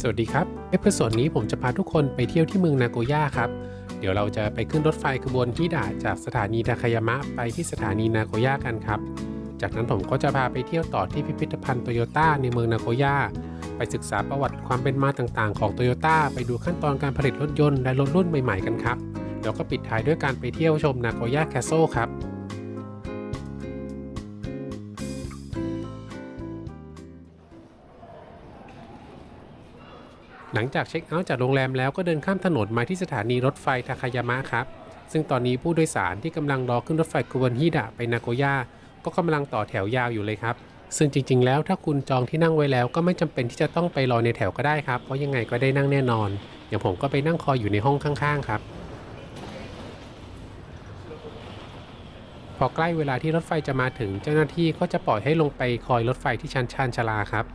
สวัสดีครับ เอพิโซดนี้ผมจะพาทุกคนไปเที่ยวที่เมืองนาโกย่าครับ เดี๋ยวเราจะไปขึ้นรถไฟขบวนฮิดะจากสถานีทาคายามะไปที่สถานีนาโกย่ากันครับ จากนั้นผมก็จะพาไปเที่ยวต่อที่พิพิธภัณฑ์โตโยต้าในเมืองนาโกย่า ไปศึกษาประวัติความเป็นมาต่างๆ ของโตโยต้าไปดูขั้นตอนการผลิตรถยนต์และรถรุ่นใหม่ๆกันครับ แล้วก็ปิดท้ายด้วยการไปเที่ยวชมนาโกย่าแคสโซครับ หลังจากเช็คเอาท์จากโรงแรมแล้วก็เดินข้ามถนนมาที่สถานีรถไฟทาคายามะครับ ซึ่งตอนนี้ผู้โดยสารที่กำลังรอขึ้นรถไฟกุวนฮิดะไปนาโกย่าก็กำลังต่อแถวยาวอยู่เลยครับ ซึ่งจริง ๆ แล้วถ้าคุณจองที่นั่งไว้แล้วก็ไม่จำเป็นที่จะต้องไปรอในแถวก็ได้ครับ เพราะยังไงก็ได้นั่งแน่นอน อย่างผมก็ไปนั่งคอยอยู่ในห้องข้างๆครับ พอใกล้เวลาที่รถไฟจะมาถึงเจ้าหน้าที่ก็จะปล่อยให้ลงไปคอยรถไฟที่ชั้นชานชลาครับ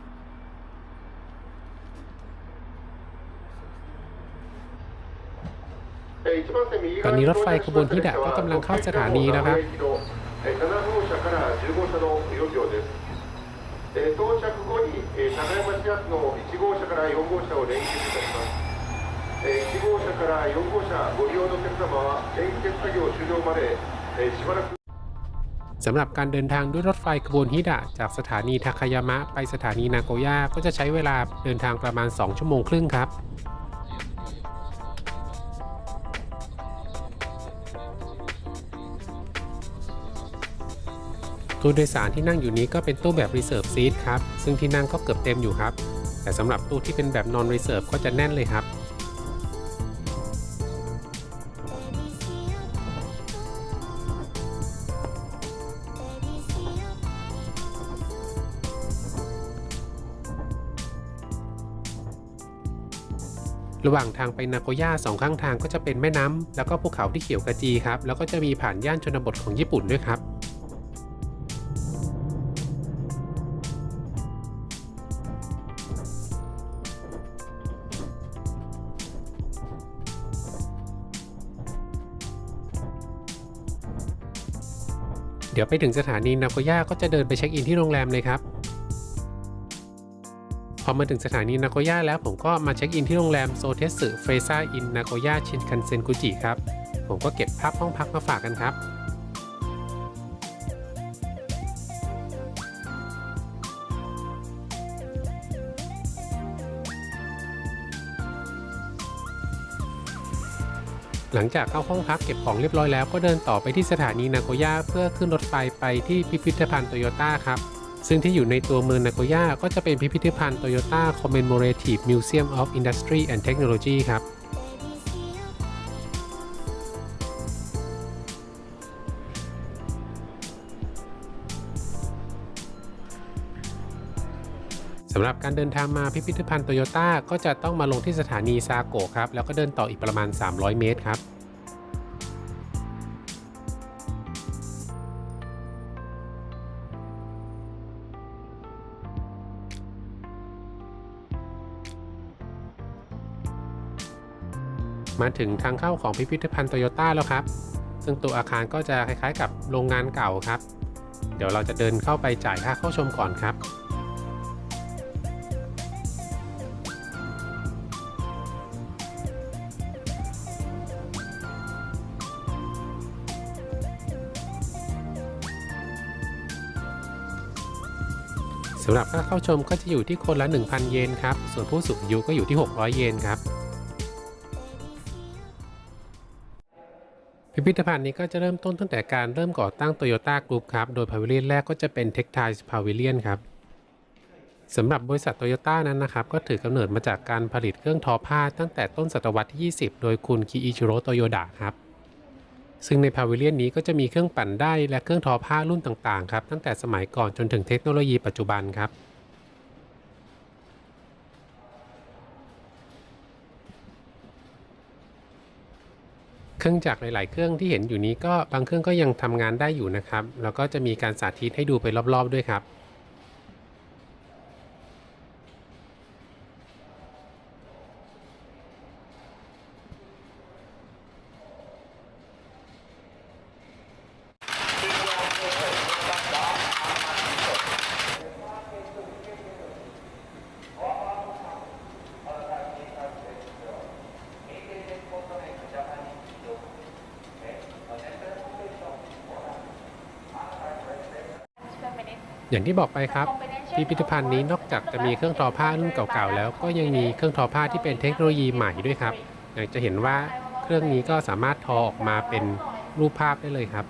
ตอนนี้รถไฟขบวนฮิดะก็กำลังเข้าสถานีนะครับสำหรับการเดินทางด้วยรถไฟขบวนฮิดะ จากสถานีทาคายามะ ไปสถานีนาโกย่าก็จะใช้เวลาเดินทางประมาณ 2 ชั่วโมงครึ่งครับ ตู้โดยสารที่นั่งอยู่นี้ก็เป็นตู้แบบ Reserve Seat ครับ ซึ่งที่นั่งก็เกือบเต็มอยู่ครับ แต่สำหรับตู้ที่เป็นแบบ Non Reserve ก็จะแน่นเลยครับ ระหว่างทางไปนาโกย่าสองข้างทางก็จะเป็นแม่น้ำแล้วก็ภูเขาที่เขียวกระจีครับ แล้วก็จะมีผ่านย่านชนบทของญี่ปุ่นด้วยครับ เดี๋ยวไปถึงสถานีนาโกย่าก็จะเดินไปเช็คอินที่โรงแรมเลยครับ พอมาถึงสถานีนาโกย่าแล้วผมก็มาเช็คอินที่โรงแรมโซเทสึเฟซ่าอินนาโกย่าชินคันเซ็นกุจิครับ ผมก็เก็บภาพห้องพักมาฝากกันครับ หลังจากเข้าห้องพักเก็บของเรียบร้อยแล้วก็เดินต่อไปที่สถานีนาโกย่าเพื่อขึ้นรถไฟไปที่พิพิธภัณฑ์โตโยต้าครับ ซึ่งที่อยู่ในตัวเมืองนาโกย่าก็จะเป็นพิพิธภัณฑ์ Toyota Commemorative Museum of Industry and Technology ครับ สำหรับการเดินทางมาพิพิธภัณฑ์โตโยต้าก็จะต้องมาลงที่สถานีซาโกะครับ แล้วก็เดินต่ออีกประมาณ 300 เมตรครับ มาถึงทางเข้าของพิพิธภัณฑ์โตโยต้าแล้วครับ ซึ่งตัวอาคารก็จะคล้ายๆ กับโรงงานเก่าครับ เดี๋ยวเราจะเดินเข้าไปจ่ายค่าเข้าชมก่อนครับำหรับค่าเข้าชมก็จะอยู่ที่คนละ 1,000 เยนครับ ส่วนผู้สูงอายุก็อยู่ที่ 600 เยนครับ พิพิธภัณฑ์นี้ก็จะเริ่มต้นตั้งแต่การเริ่มก่อตั้ง Toyota Group ครับ โดยพาวิเลียนแรกก็จะเป็น t e c t i l e Pavilion ครับสำหรับบริษัทโตโยต้านั้นนะครับ ก็ถือกำเนิดมาจากการผลิตเครื่องทอผ้าตั้งแต่ต้นศตวรรษที่ 20 โดยคุณคิอิชิโร่โตโยดะครับ ซึ่งในพาวิเลียนนี้ก็จะมีเครื่องปั่นได้และเครื่องทอผ้ารุ่นต่างๆครับตั้งแต่สมัยก่อนจนถึงเทคโนโลยีปัจจุบันครับเครื่องจักรหลาย ๆ เครื่องที่เห็นอยู่นี้ก็บางเครื่องก็ยังทำงานได้อยู่นะครับ แล้วก็จะมีการสาธิตให้ดูไปรอบ ๆ ด้วยครับ อย่างที่บอกไปครับพิพิธภัณฑ์นี้นอกจากจะมีเครื่องทอผ้ารุ่นเก่าๆแล้ว ก็ยังมีเครื่องทอผ้าที่เป็นเทคโนโลยีใหม่ด้วยครับอย่างจะเห็นว่าเครื่องนี้ก็สามารถทอออกมาเป็นรูปภาพได้เลยครับ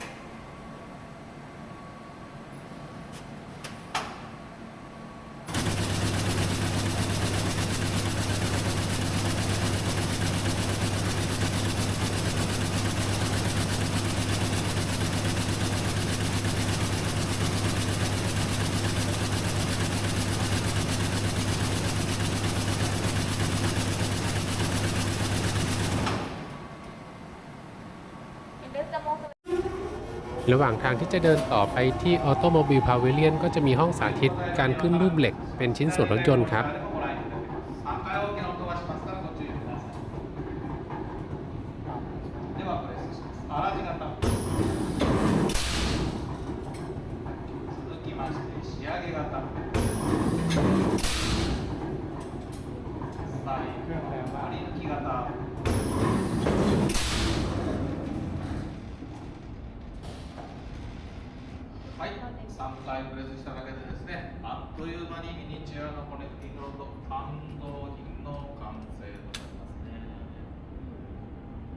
ระหว่างทางที่จะเดินต่อไปที่ออโตโมบิลพาวิเลียนก็จะมีห้องสาธิตการขึ้นรูปเหล็กเป็นชิ้นส่วนรถยนต์ครับ っという間にミニチュアのコネクティングロッド感動品の完成となりますね。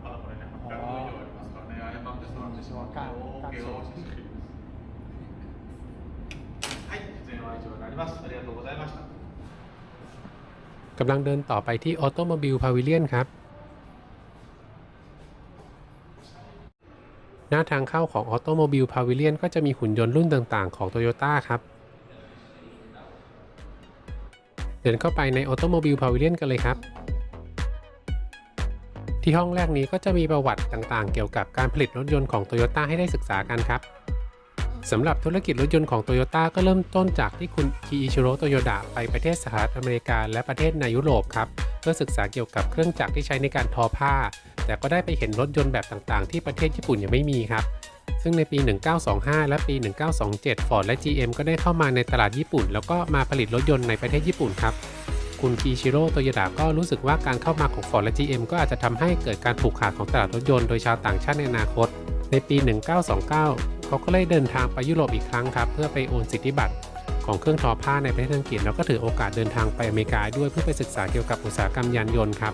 まだこれね、800以上ありますからね、誤って触ってしまって大怪我をしてしまいます。はい、出演は以上になります。ありがとうございました。 กำลังเดินต่อไปที่ออโตโมบิลพาวิเลียนครับ หน้าทางเข้าของออโตโมบิลพาวิเลียนก็จะมีหุ่นยนต์รุ่นต่างๆ ของ Toyota ครับ เดินเข้าไปในออโตโมบิลพาวิเลียนกันเลยครับ ที่ห้องแรกนี้ก็จะมีประวัติต่างๆ เกี่ยวกับการผลิตรถยนต์ของ Toyota ให้ได้ศึกษากันครับสำหรับธุรกิจรถยนต์ของโตโยต้าก็เริ่มต้นจากที่คุณคีอิชิโร่โตโยดะไปประเทศสหรัฐอเมริกา และประเทศในยุโรปครับ เพื่อศึกษาเกี่ยวกับเครื่องจักรที่ใช้ในการทอผ้า แต่ก็ได้ไปเห็นรถยนต์แบบต่างๆ ที่ประเทศญี่ปุ่นยังไม่มีครับ ซึ่งในปี 1925 และปี 1927 Ford และ GM ก็ได้เข้ามาในตลาดญี่ปุ่น แล้วก็มาผลิตรถยนต์ในประเทศญี่ปุ่นครับ คุณคีชิโร่โตโยดะก็รู้สึกว่าการเข้ามาของ Ford และ GM ก็อาจจะทำให้เกิดการผูกขาดของตลาดรถยนต์โดยชาวต่างชาติในอนาคต ในปี 1929 เขาก็เลยเดินทางไปยุโรปอีกครั้งครับเพื่อไปโอนสิทธิบัตรของเครื่องทอผ้าในประเทศอังกฤษแล้วก็ถือโอกาสเดินทางไปอเมริกาด้วยเพื่อไปศึกษาเกี่ยวกับอุตสาหกรรมยานยนต์ครับ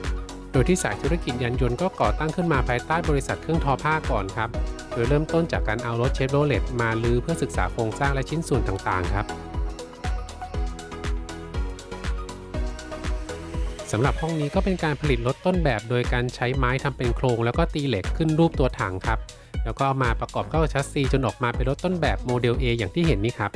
โดยที่สายธุรกิจยานยนต์ก็ก่อตั้งขึ้นมาภายใต้บริษัทเครื่องทอผ้าก่อนครับ โดยเริ่มต้นจากการเอารถเชฟโรเลตมาลื้อเพื่อศึกษาโครงสร้างและชิ้นส่วนต่างๆ ครับสำหรับห้องนี้ก็เป็นการผลิตรถต้นแบบโดยการใช้ไม้ทำเป็นโครง แล้วก็ตีเหล็กขึ้นรูปตัวถังครับ แล้วก็เอามาประกอบเข้ากับชัสซีจนออกมาเป็นรถต้นแบบโมเดล A อย่างที่เห็นนี่ครับ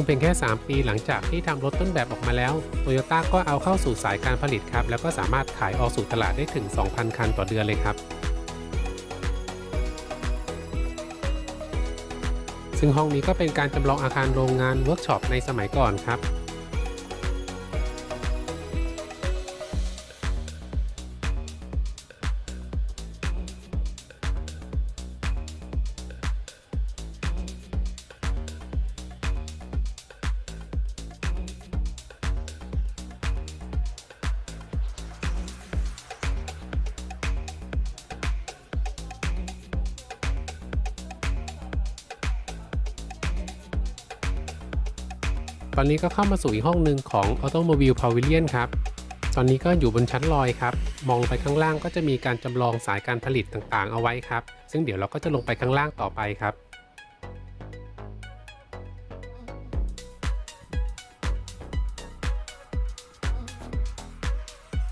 ซึ่งเป็นแค่ 3 ปีหลังจากที่ทำรถต้นแบบออกมาแล้วโตโยต้าก็เอาเข้าสู่สายการผลิตครับ แล้วก็สามารถขายออกสู่ตลาดได้ถึง 2,000 คันต่อเดือนเลยครับ ซึ่งห้องนี้ก็เป็นการจำลองอาคารโรงงานเวิร์กช็อปในสมัยก่อนครับ อนนี้ก็เข้ามาสู่อีกห้องหนึ่งของ Automobile Pavilion ครับ ตอนนี้ก็อยู่บนชั้นลอยครับ มองไปข้างล่างก็จะมีการจำลองสายการผลิตต่างๆ เอาไว้ครับ ซึ่งเดี๋ยวเราก็จะลงไปข้างล่างต่อไปครับ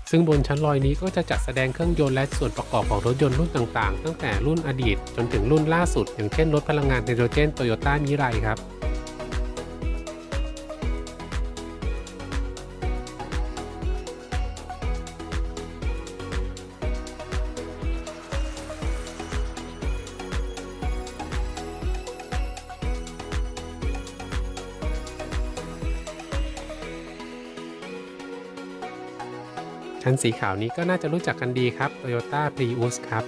ซึ่งบนชั้นลอยนี้ก็จะจัดแสดงเครื่องยนต์และส่วนประกอบของรถยนต์รุ่นต่างๆ ตั้งแต่รุ่นอดีตจนถึงรุ่นล่าสุด อย่างเช่นรถพลังงานไฮโดรเจนโตโยต้ามิไรครับ คันสีขาวนี้ก็น่าจะรู้จักกันดีครับ Toyota Prius ครับ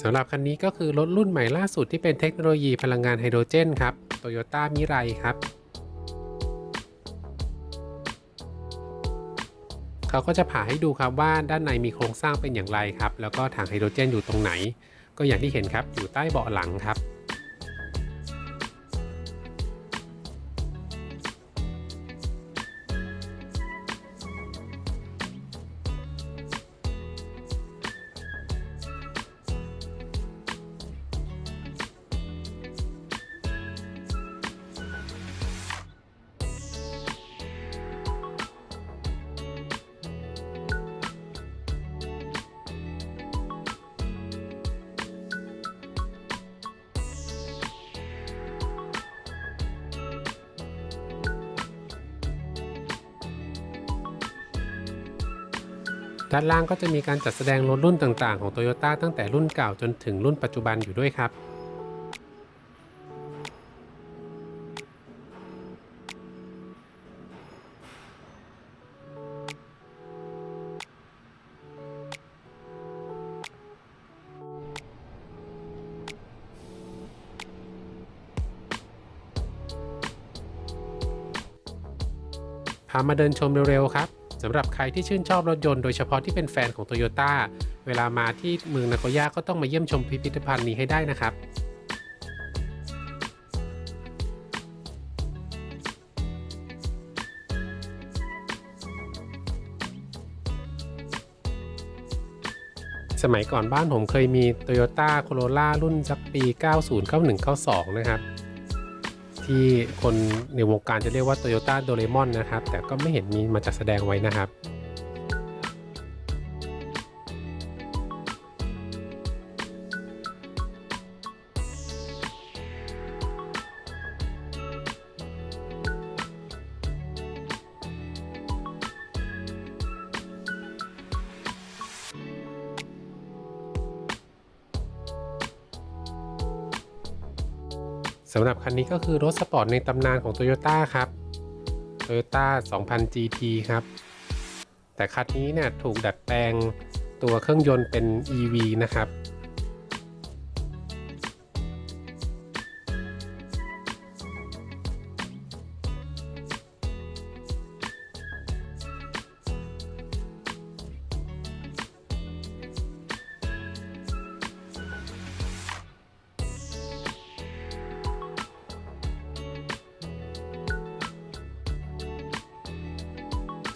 สำหรับคันนี้ก็คือรถรุ่นใหม่ล่าสุดที่เป็นเทคโนโลยีพลังงานไฮโดรเจนครับ Toyota Mirai ครับเขาก็จะผ่าให้ดูครับว่าด้านในมีโครงสร้างเป็นอย่างไรครับ แล้วก็ถังไฮโดรเจนอยู่ตรงไหน ก็อย่างที่เห็นครับอยู่ใต้เบาะหลังครับ ด้านล่างก็จะมีการจัดแสดงรถรุ่นต่างๆของ Toyota ตั้งแต่รุ่นเก่าจนถึงรุ่นปัจจุบันอยู่ด้วยครับพามาเดินชมเร็วๆครับ สำหรับใครที่ชื่นชอบรถยนต์โดยเฉพาะที่เป็นแฟนของ Toyota เวลามาที่เมืองนาโกย่าก็ต้องมาเยี่ยมชมพิพิธภัณฑ์นี้ให้ได้นะครับสมัยก่อนบ้านผมเคยมี Toyota Corolla รุ่นสักปี 90 91 92 นะครับ ที่คนในวงการจะเรียกว่า Toyota d o r e m o n นะครับ แต่ก็ไม่เห็นมีมาจัดแสดงไว้นะครับ สำหรับคันนี้ก็คือรถสปอร์ตในตำนานของ Toyota ครับ Toyota 2000 GT ครับ แต่คันนี้เนี่ยถูกดัดแปลงตัวเครื่องยนต์เป็น EV นะครับ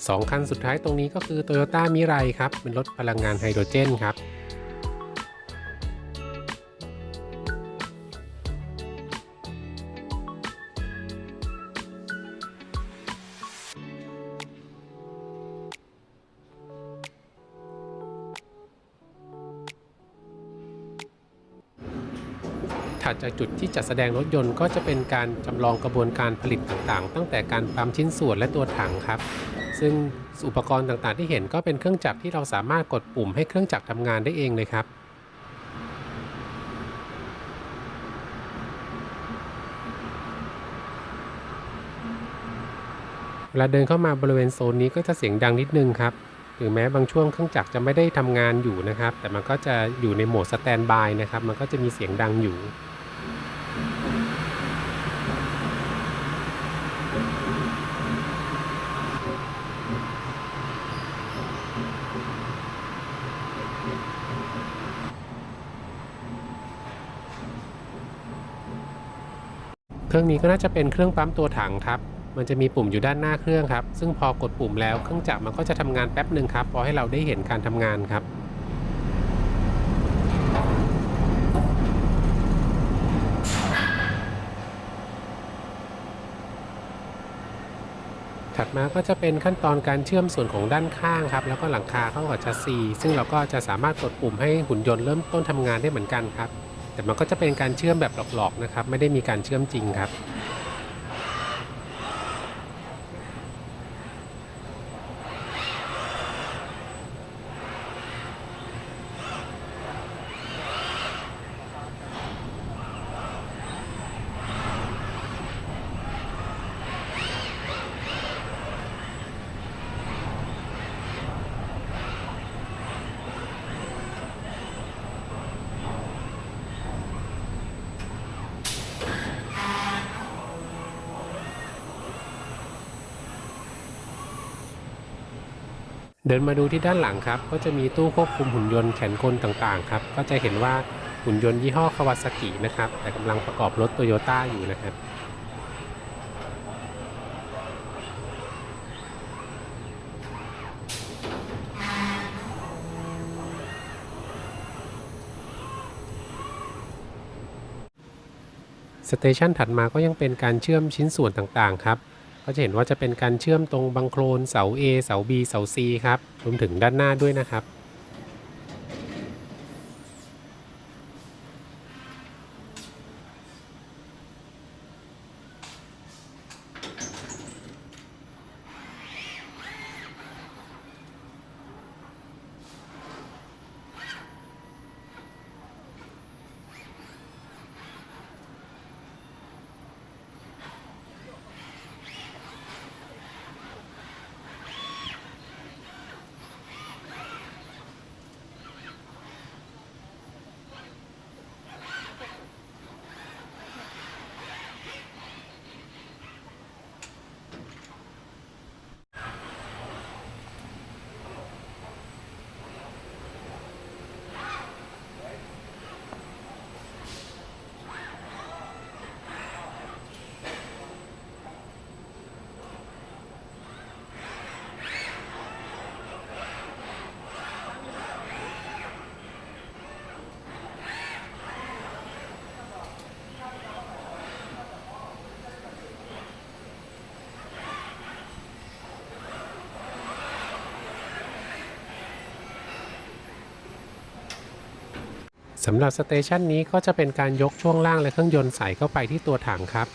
สองคันสุดท้ายตรงนี้ก็คือ Toyota Mirai ครับเป็นรถพลังงานไฮโดรเจนครับ จากจุดที่จัดแสดงรถยนต์ก็จะเป็นการจำลองกระบวนการผลิตต่างๆ ตั้งแต่การปั๊มชิ้นส่วนและตัวถังครับ ซึ่งอุปกรณ์ต่างๆ ที่เห็นก็เป็นเครื่องจักรที่เราสามารถกดปุ่มให้เครื่องจักรทำงานได้เองเลยครับเวลาเดินเข้ามาบริเวณโซนนี้ก็จะเสียงดังนิดนึงครับถึงแม้บางช่วงเครื่องจักรจะไม่ได้ทำงานอยู่นะครับ แต่มันก็จะอยู่ในโหมดสแตนบายนะครับ มันก็จะมีเสียงดังอยู่ รื่องนี้ก็น่าจะเป็นเครื่องปั๊มตัวถังครับ มันจะมีปุ่มอยู่ด้านหน้าเครื่องครับ ซึ่งพอกดปุ่มแล้วเครื่องจักรมันก็จะทำงานแป๊บหนึ่งครับ พอให้เราได้เห็นการทำงานครับถัดมาก็จะเป็นขั้นตอนการเชื่อมส่วนของด้านข้างครับ แล้วก็หลังคาเข้ากับชัสซีซึ่งเราก็จะสามารถกดปุ่มให้หุ่นยนต์เริ่มต้นทำงานได้เหมือนกันครับ แต่มันก็จะเป็นการเชื่อมแบบหลอกๆนะครับ ไม่ได้มีการเชื่อมจริงครับ เดินมาดูที่ด้านหลังครับ ก็จะมีตู้ควบคุมหุ่นยนต์แขนกลต่างๆครับ ก็จะเห็นว่าหุ่นยนต์ยี่ห้อคาวาซากินะครับ แต่กำลังประกอบรถโตโยต้าอยู่นะครับ สเตชันถัดมาก็ยังเป็นการเชื่อมชิ้นส่วนต่างๆครับ ก็จะเห็นว่าจะเป็นการเชื่อมตรงบังโคลนเสา A เสา B เสา C ครับรวมถึงด้านหน้าด้วยนะครับ สำหรับสเตชันนี้ก็จะเป็นการยกช่วงล่างและเครื่องยนต์ใส่เข้าไปที่ตัวถังครับ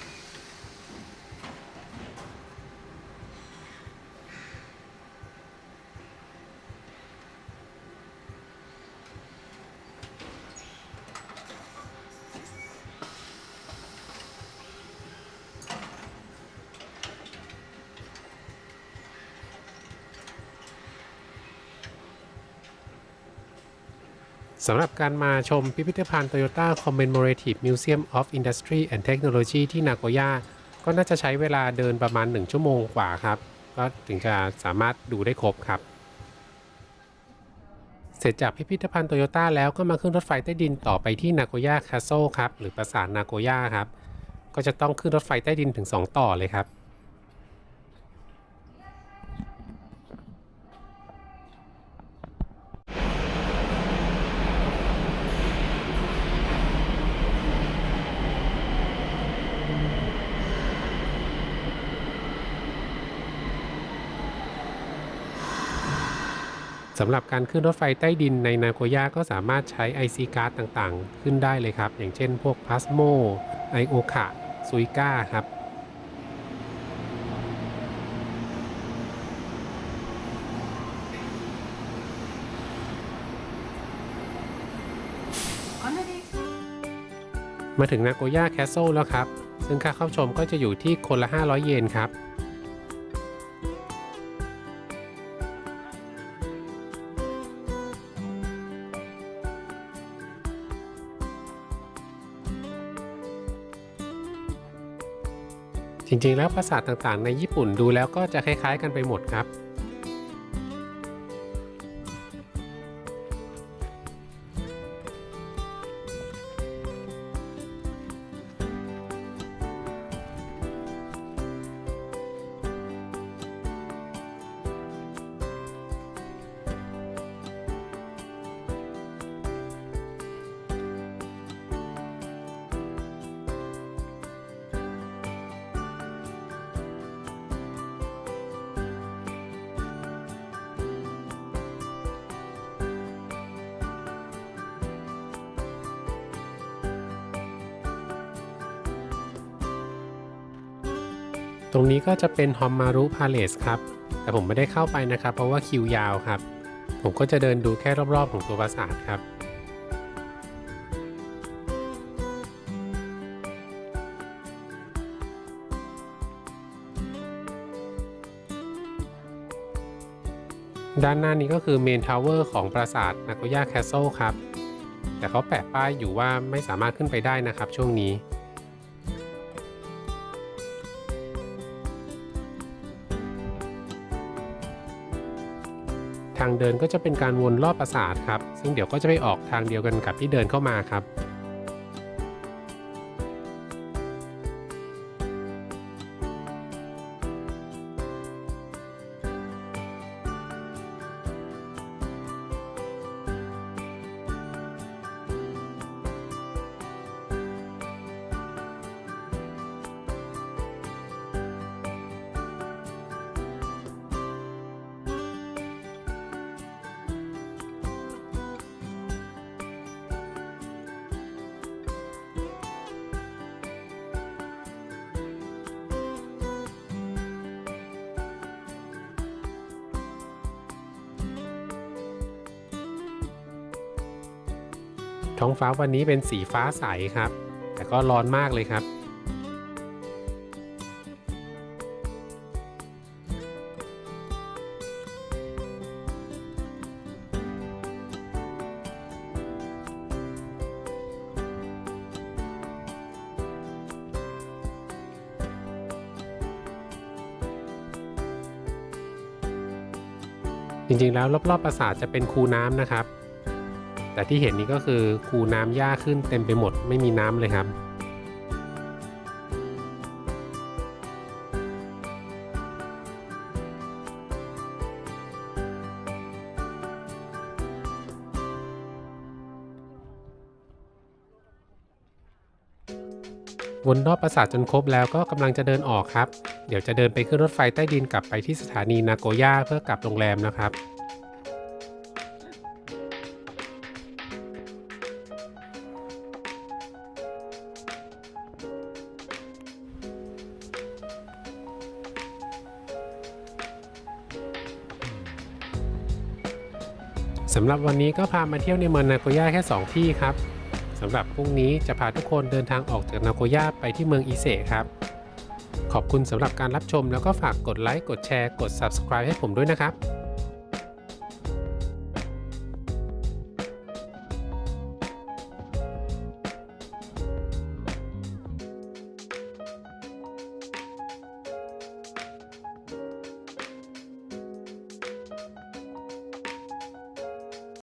สำหรับการมาชมพิพิธภัณฑ์ Toyota Commemorative Museum of Industry and Technology ที่นาโกย่าก็น่าจะใช้เวลาเดินประมาณ 1 ชั่วโมงกว่าครับ ก็ถึงจะสามารถดูได้ครบครับ เสร็จจากพิพิธภัณฑ์โตโยต้าแล้วก็มาขึ้นรถไฟใต้ดินต่อไปที่นาโกย่าคาโซครับ หรือปราสาทนาโกย่าครับ ก็จะต้องขึ้นรถไฟใต้ดินถึง 2 ต่อเลยครับ สำหรับการขึ้นรถไฟใต้ดินในนาโกย่าก็สามารถใช้ IC card ต่างๆ ขึ้นได้เลยครับ อย่างเช่นพวก Pasmo Ioka Suica ครับมาถึงนาโกย่าแคสเซิลแล้วครับ ซึ่งค่าเข้าชมก็จะอยู่ที่คนละ 500 เยนครับ จริงๆ แล้วปราสาทต่างๆ ในญี่ปุ่นดูแล้วก็จะคล้ายๆ กันไปหมดครับ ตรงนี้ก็จะเป็นฮอมมารุพาเลสครับ แต่ผมไม่ได้เข้าไปนะครับ เพราะว่าคิวยาวครับ ผมก็จะเดินดูแค่รอบๆ ของตัวปราสาทครับด้านหน้านี้ก็คือเมนทาวเวอร์ของปราสาทนาโกย่าแคสเซิลครับ แต่เขาแปะป้ายอยู่ว่าไม่สามารถขึ้นไปได้นะครับช่วงนี้างเดินก็จะเป็นการวนรอบปราสาทครับ ซึ่งเดี๋ยวก็จะไปออกทางเดียวกันกับที่เดินเข้ามาครับ ท้องฟ้าวันนี้เป็นสีฟ้าใสครับ แต่ก็ร้อนมากเลยครับ จริงๆแล้วรอบๆปราสาทจะเป็นคูน้ำนะครับ แต่ที่เห็นนี้ก็คือคูน้ำหญ้าขึ้นเต็มไปหมดไม่มีน้ำเลยครับ วนรอบปราสาทจนครบแล้วก็กำลังจะเดินออกครับ เดี๋ยวจะเดินไปขึ้นรถไฟใต้ดินกลับไปที่สถานีนาโกย่าเพื่อกลับโรงแรมนะครับ สำหรับวันนี้ก็พามาเที่ยวในเมืองนาโกย่าแค่ 2 ที่ครับสำหรับพรุ่งนี้จะพาทุกคนเดินทางออกจากนาโกย่าไปที่เมืองอิเซครับ ขอบคุณสำหรับการรับชมแล้วก็ฝากกดไลค์กดแชร์กด Subscribe ให้ผมด้วยนะครับ